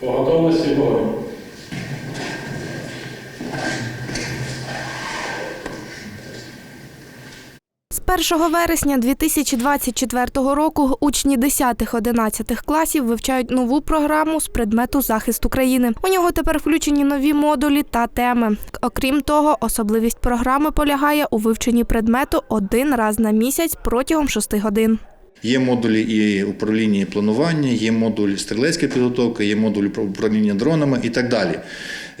По готовності вогонь. З 1 вересня 2024 року учні 10-11 класів вивчають нову програму з предмету захист України. У нього тепер включені нові модулі та теми. Окрім того, особливість програми полягає у вивченні предмету один раз на місяць протягом 6 годин. Є модулі і управління і планування, є модуль стрілецької підготовки, є модуль управління дронами і так далі.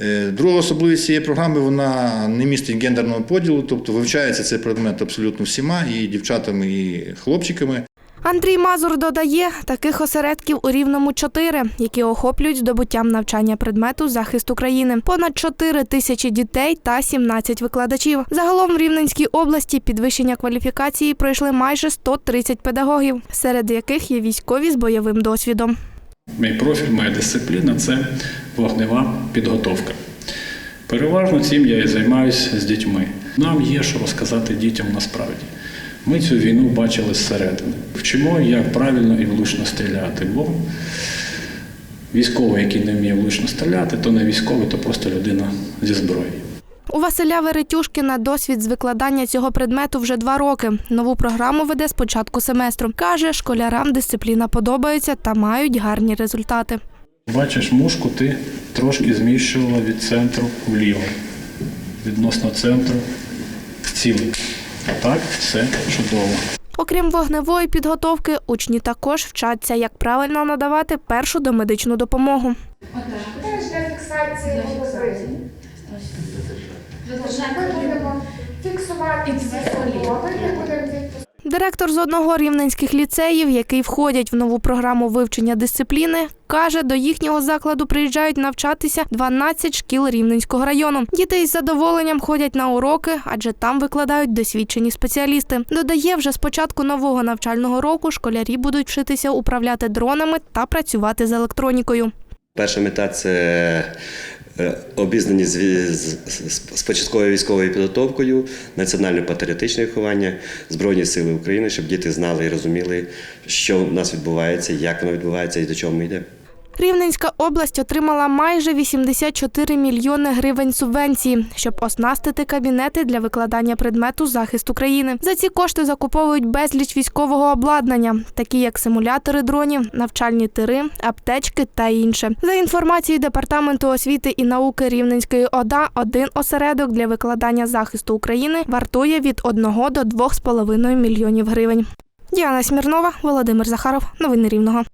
Е, Друга особливість цієї програми вона не містить гендерного поділу, тобто вивчається цей предмет абсолютно всіма, і дівчатами, і хлопчиками. Андрій Мазур додає, таких осередків у рівному чотири, які охоплюють здобуттям навчання предмету захист України. Понад 4 тисячі дітей та 17 викладачів. Загалом в Рівненській області підвищення кваліфікації пройшли майже 130 педагогів, серед яких є військові з бойовим досвідом. Мій профіль, моя дисципліна це вогнева підготовка. Переважно цим я і займаюся з дітьми. Нам є що розказати дітям насправді. Ми цю війну бачили зсередини. Вчимо, як правильно і влучно стріляти, бо військовий, який не вміє влучно стріляти, то не військовий, то просто людина зі зброєю. У Василя Веретюшкіна досвід з викладання цього предмету вже два роки. Нову програму веде з початку семестру. Каже, школярам дисципліна подобається та мають гарні результати. Бачиш, мушку ти трошки зміщувала від центру вліво, відносно центру цілий. А так все чудово. Окрім вогневої підготовки, учні також вчаться, як правильно надавати першу домедичну допомогу. Для фіксації голови. Ми будемо фіксувати всі голови, ми будемо відпускати. Директор з одного рівненських ліцеїв, який входять в нову програму вивчення дисципліни, каже, до їхнього закладу приїжджають навчатися 12 шкіл Рівненського району. Діти із задоволенням ходять на уроки, адже там викладають досвідчені спеціалісти. Додає, вже з початку нового навчального року школярі будуть вчитися управляти дронами та працювати з електронікою. Перша мета це е, обізнаність з, з, з- з початковою військовою підготовкою, національно-патріотичне виховання, Збройні Сили України, щоб діти знали і розуміли, що в нас відбувається, як воно відбувається і до чого ми йдемо. Рівненська область отримала майже 84 мільйони гривень субвенції, щоб оснастити кабінети для викладання предмету захист України. За ці кошти закуповують безліч військового обладнання, такі як симулятори дронів, навчальні тири, аптечки та інше. За інформацією департаменту освіти і науки Рівненської ОДА, один осередок для викладання захисту України вартує від 1 до 2,5 мільйонів гривень. Діана Смірнова, Володимир Захаров. Новини Рівного.